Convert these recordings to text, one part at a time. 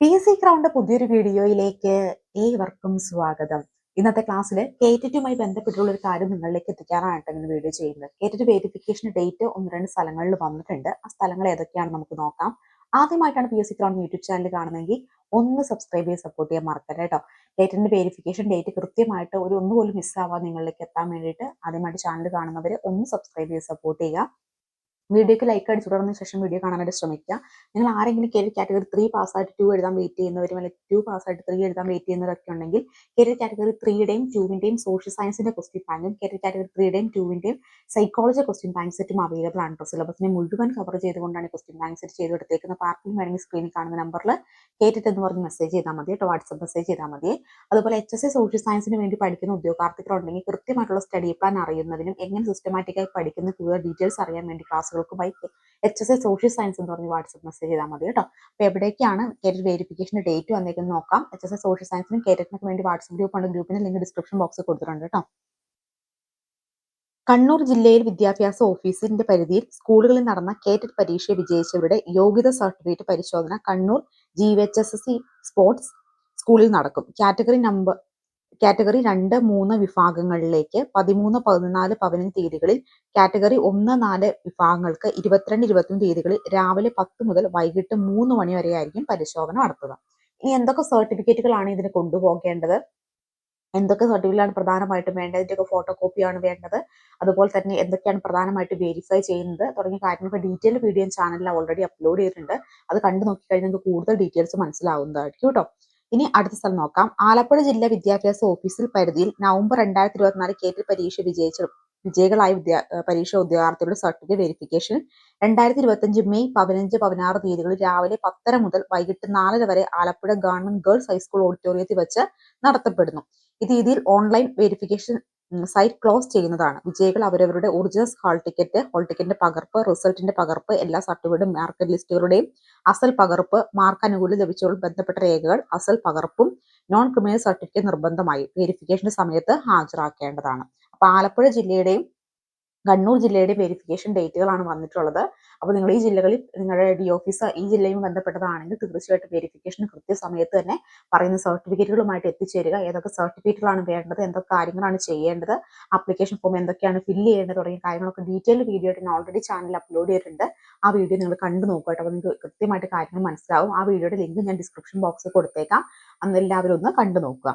P S C crowned പുതിയൊരു വീഡിയോയിലേക്ക് ഏവർക്കും സ്വാഗതം. ഇന്നത്തെ ക്ലാസ്സിൽ കേറ്ററ്റുമായി ബന്ധപ്പെട്ടുള്ള ഒരു കാര്യം നിങ്ങളിലേക്ക് എത്തിക്കാനായിട്ട് ഇങ്ങനെ വീഡിയോ ചെയ്യുന്നത്. കേറ്ററ്റ് വെരിഫിക്കേഷൻ ഡേറ്റ് ഒന്ന് രണ്ട് സ്ഥലങ്ങളിൽ വന്നിട്ടുണ്ട്. ആ സ്ഥലങ്ങൾ ഏതൊക്കെയാണ് നമുക്ക് നോക്കാം. ആദ്യമായിട്ടാണ് P S C crown YouTube channel കാണുന്നതെങ്കിൽ ഒന്ന് സബ്സ്ക്രൈബ് ചെയ്ത് സപ്പോർട്ട് ചെയ്യാൻ മറക്കരുത് കേട്ടോ. ഡേറ്റിന്റെ വെരിഫിക്കേഷൻ ഡേറ്റ് കൃത്യമായിട്ട് ഒരു ഒന്നുപോലും മിസ്സാവാതെ നിങ്ങളിലേക്ക് എത്താൻ വേണ്ടിയിട്ട് ആദ്യമായിട്ട് ചാനൽ കാണുന്നവർ ഒന്ന് സബ്സ്ക്രൈബ് ചെയ്ത് സപ്പോർട്ട് ചെയ്യുക. വീഡിയോക്ക് ലൈക്ക് അടിച്ചു തുടർന്ന ശേഷം വീഡിയോ കാണാനായിട്ട് ശ്രമിക്കുക. നിങ്ങൾ ആരെങ്കിലും കരിയർ കാറ്റഗറി ത്രീ പാസ്സായിട്ട് ടു എഴുതാൻ വെയിറ്റ് ചെയ്യുന്നവരും അല്ലെങ്കിൽ ടു പാസ്സായിട്ട് ത്രീ എഴുതാൻ വെയിറ്റ് ചെയ്യുന്നവരൊക്കെ ഉണ്ടെങ്കിൽ കരിയർ കാറ്റഗറി ത്രീയുടെയും ടൂവിന്റെയും സോഷ്യൽ സയൻസിന്റെ ക്വസ്റ്റ്യൻ ബാങ്കും കരിയർ കാറ്റഗറി ത്രീയുടെയും ടൂവിന്റെയും സൈക്കോളജി ക്വസ്റ്റ്യൻ ബാങ്ക് സെറ്റും അവൈലബിൾ ആണ് സിലബസിനെ മുഴുവൻ കവർ ചെയ്തുകൊണ്ടാണ് ക്വസ്റ്റ്യൻ ബാങ്ക് സെറ്റ് ചെയ്തെടുത്തേക്കുന്ന പാർക്കിൽ വേണമെങ്കിൽ സ്ക്രീനിൽ കാണുന്ന നമ്പറിൽ കേറ്റിട്ട് എന്ന് പറഞ്ഞ് മെസ്സേജ് ചെയ്താൽ മതി കേട്ടോ വാട്സപ്പ് മെസ്സേജ് ചെയ്താൽ മതി. അതുപോലെ എച്ച് എസ് എ സോഷ്യൽ സയൻസിന് വേണ്ടി പഠിക്കുന്ന ഉദ്യോഗാർത്ഥികളുണ്ടെങ്കിൽ കൃത്യമായിട്ടുള്ള സ്റ്റഡി പ്ലാൻ അറിയുന്നതിനും എങ്ങനെ സിസ്റ്റമാറ്റിക്കായി പഠിക്കുന്ന കൂടുതൽ ഡീറ്റെയിൽസ് അറിയാൻ വേണ്ടി ക്ലാസ്സുകൾക്കുമായി H S A social science എന്ന് പറഞ്ഞ് വാട്സപ്പ് മെസ്സേജ് ചെയ്താൽ മതി കേട്ടോ. അപ്പോൾ എവിടേക്കാണ് കേരറ്റ് വെരിഫിക്കേഷന്റെ ഡേറ്റ് വന്നേക്കുന്നത് നോക്കാം. എച്ച് എസ് എ സോഷ്യൽ സയൻസിനും കേരറ്റിനൊക്കെ വേണ്ടി വാട്സപ്പ് ഗ്രൂപ്പ് ഉണ്ട്. ഗ്രൂപ്പിന് ലിങ്ക് ഡിസ്ക്രിപ്ഷൻ ബോക്സിൽ കൊടുത്തിട്ടുണ്ട് കേട്ടോ. കണ്ണൂർ ജില്ലയിൽ വിദ്യാഭ്യാസ ഓഫീസിന്റെ പരിധിയിൽ സ്കൂളുകളിൽ നടന്ന കേറ്റഡ് പരീക്ഷയെ വിജയിച്ചവരുടെ യോഗ്യത സർട്ടിഫിക്കറ്റ് പരിശോധന Kannur G H S S C sports സ്കൂളിൽ നടക്കും. കാറ്റഗറി നമ്പർ കാറ്റഗറി രണ്ട് മൂന്ന് വിഭാഗങ്ങളിലേക്ക് പതിമൂന്ന് പതിനാല് പതിനഞ്ച് തീയതികളിൽ കാറ്റഗറി ഒന്ന് നാല് വിഭാഗങ്ങൾക്ക് ഇരുപത്തിരണ്ട് ഇരുപത്തിമൂന്ന് തീയതികളിൽ രാവിലെ പത്ത് മുതൽ വൈകിട്ട് മൂന്ന് മണി വരെ ആയിരിക്കും പരിശോധന നടത്തുക. ഇനി എന്തൊക്കെ സർട്ടിഫിക്കറ്റുകളാണ് ഇതിന് കൊണ്ടുപോകേണ്ടത്? എന്തൊക്കെ സർട്ടിഫിക്കറ്റാണ് പ്രധാനമായിട്ടും വേണ്ടത്? ഇതിന്റെയൊക്കെ ഫോട്ടോ കോപ്പിയാണ് വേണ്ടത്. അതുപോലെ തന്നെ എന്തൊക്കെയാണ് പ്രധാനമായിട്ട് വെരിഫൈ ചെയ്യുന്നത്? തുടങ്ങിയ കാര്യങ്ങളൊക്കെ ഡീറ്റെയിൽ വീഡിയോ ചാനലിൽ ഓൾറെഡി അപ്ലോഡ് ചെയ്തിട്ടുണ്ട്. അത് കണ്ടു നോക്കിക്കഴിഞ്ഞാൽ നിങ്ങൾക്ക് കൂടുതൽ ഡീറ്റെയിൽസ് മനസ്സിലാവുന്നതായിരിക്കും കേട്ടോ. ഇനി അടുത്ത സ്ഥലം നോക്കാം. ആലപ്പുഴ ജില്ലാ വിദ്യാഭ്യാസ ഓഫീസിൽ പരിധിയിൽ നവംബർ രണ്ടായിരത്തി ഇരുപത്തിനാല് കേറ്റൽ പരീക്ഷ വിജയിച്ച വിജയികളായ വിദ്യാ പരീക്ഷ ഉദ്യോഗാർത്ഥികളുടെ സർട്ടിഫിക്കറ്റ് വെരിഫിക്കേഷൻ രണ്ടായിരത്തി ഇരുപത്തിയഞ്ച് മെയ് പതിനഞ്ച് പതിനാറ് തീയതികളിൽ രാവിലെ പത്തര മുതൽ വൈകിട്ട് നാലര വരെ ആലപ്പുഴ ഗവൺമെന്റ് ഗേൾസ് ഹൈസ്കൂൾ ഓഡിറ്റോറിയത്തിൽ വെച്ച് നടത്തപ്പെടുന്നു. ഈ രീതിയിൽ ഓൺലൈൻ വെരിഫിക്കേഷൻ സൈറ്റ് ക്ലോസ് ചെയ്യുന്നതാണ്. വിജയികൾ അവരവരുടെ ഒറിജിനൽ ഹാൾ ടിക്കറ്റ് ഹോൾ ടിക്കറ്റിന്റെ പകർപ്പ് റിസൾട്ടിന്റെ പകർപ്പ് എല്ലാ സർട്ടിഫിക്കറ്റും മാർക്ക് ലിസ്റ്റുകളുടെയും അസൽ പകർപ്പ് മാർക്ക് അനുകൂലം ലഭിച്ചുകൊണ്ട് ബന്ധപ്പെട്ട രേഖകൾ അസൽ പകർപ്പും നോൺ ക്രിമിനൽ സർട്ടിഫിക്കറ്റ് നിർബന്ധമായി. വെരിഫിക്കേഷന്റെ സമയത്ത് ഹാജരാക്കേണ്ടതാണ്. അപ്പൊ ആലപ്പുഴ ജില്ലയുടെയും കണ്ണൂർ ജില്ലയുടെ വെരിഫിക്കേഷൻ ഡേറ്റുകളാണ് വന്നിട്ടുള്ളത്. അപ്പോൾ നിങ്ങൾ ഈ ജില്ലകളിൽ നിങ്ങളുടെ ഡി ഓഫീസ് ഈ ജില്ലയും ബന്ധപ്പെട്ടതാണെങ്കിൽ തീർച്ചയായിട്ടും വെരിഫിക്കേഷൻ കൃത്യസമയത്ത് തന്നെ പറയുന്ന സർട്ടിഫിക്കറ്റുകളുമായിട്ട് എത്തിച്ചേരുക. ഏതൊക്കെ സർട്ടിഫിക്കറ്റുകളാണ് വേണ്ടത് എന്തൊക്കെ കാര്യങ്ങളാണ് ചെയ്യേണ്ടത് ആപ്ലിക്കേഷൻ ഫോം എന്തൊക്കെയാണ് ഫില്ല് ചെയ്യേണ്ടത് തുടങ്ങിയ കാര്യങ്ങളൊക്കെ ഡീറ്റെയിൽ വീഡിയോ ആയിട്ട് ഓൾറെഡി ചാനൽ അപ്ലോഡ് ചെയ്തിട്ടുണ്ട്. ആ വീഡിയോ നിങ്ങൾ കണ്ടു നോക്കുക അപ്പോൾ നിങ്ങൾക്ക് കൃത്യമായിട്ട് കാര്യങ്ങൾ മനസ്സിലാവും. ആ വീഡിയോയുടെ ലിങ്ക് ഞാൻ ഡിസ്ക്രിപ്ഷൻ ബോക്സിൽ കൊടുത്തേക്കാം. അന്ന് എല്ലാവരും ഒന്ന് കണ്ടു നോക്കുക.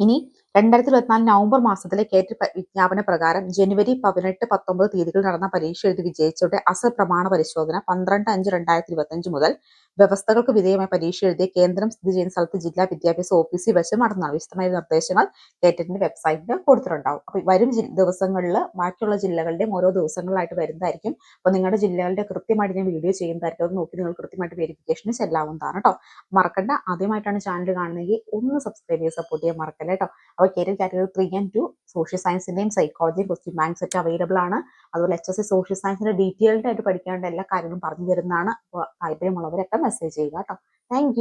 ഇനി രണ്ടായിരത്തി ഇരുപത്തിനാല് നവംബർ മാസത്തിലെ കേറ്റ് വിജ്ഞാപന പ്രകാരം ജനുവരി പതിനെട്ട് പത്തൊമ്പത് തീയതികളിൽ നടന്ന പരീക്ഷ എഴുതി വിജയിച്ചവരുടെ അസൽ പ്രമാണ പരിശോധന പന്ത്രണ്ട് അഞ്ച് രണ്ടായിരത്തി ഇരുപത്തഞ്ച് മുതൽ വ്യവസ്ഥകൾക്ക് വിധേയമായ പരീക്ഷ എഴുതിയ കേന്ദ്രം സ്ഥിതി ചെയ്യുന്ന സ്ഥലത്ത് ജില്ലാ വിദ്യാഭ്യാസ ഓഫീസിൽ വെച്ച് നടന്നതാണ് വിശദമായ നിർദ്ദേശങ്ങൾ കേറ്റിന്റെ വെബ്സൈറ്റിൽ കൊടുത്തിട്ടുണ്ടാവും. അപ്പൊ വരും ദിവസങ്ങളിൽ ബാക്കിയുള്ള ജില്ലകളുടെയും ഓരോ ദിവസങ്ങളിലായിട്ട് വരുന്നതായിരിക്കും. അപ്പൊ നിങ്ങളുടെ ജില്ലകളുടെ കൃത്യമായിട്ട് ഞാൻ വീഡിയോ ചെയ്യുന്നതായിരിക്കും. അത് നോക്കി നിങ്ങൾ കൃത്യമായിട്ട് വെരിഫിക്കേഷന് ചെല്ലാവുന്നതാണ് കേട്ടോ മറക്കണ്ട. ആദ്യമായിട്ടാണ് ചാനൽ കാണുന്നതെങ്കിൽ ഒന്ന് സബ്സ്ക്രൈബ് ചെയ്ത് സപ്പോർട്ട് ചെയ്യാൻ മറക്കല്ല കേട്ടോ അപ്പോൾ career category three and two social സയൻസിന്റെയും സൈക്കോളജിയും ക്വസ്റ്റ്യൻ ബാങ്ക് സെറ്റ് അവൈലബിൾ ആണ്. അതുപോലെ എച്ച് എസ് സി സോഷ്യൽ സയൻസിന്റെ ഡീറ്റെയിൽഡ് ആയിട്ട് പഠിക്കേണ്ട എല്ലാ കാര്യങ്ങളും പറഞ്ഞു തരുന്നതാണ്. അപ്പോൾ താല്പര്യമുള്ളവരൊക്കെ മെസ്സേജ് ചെയ്യുക കേട്ടോ. താങ്ക്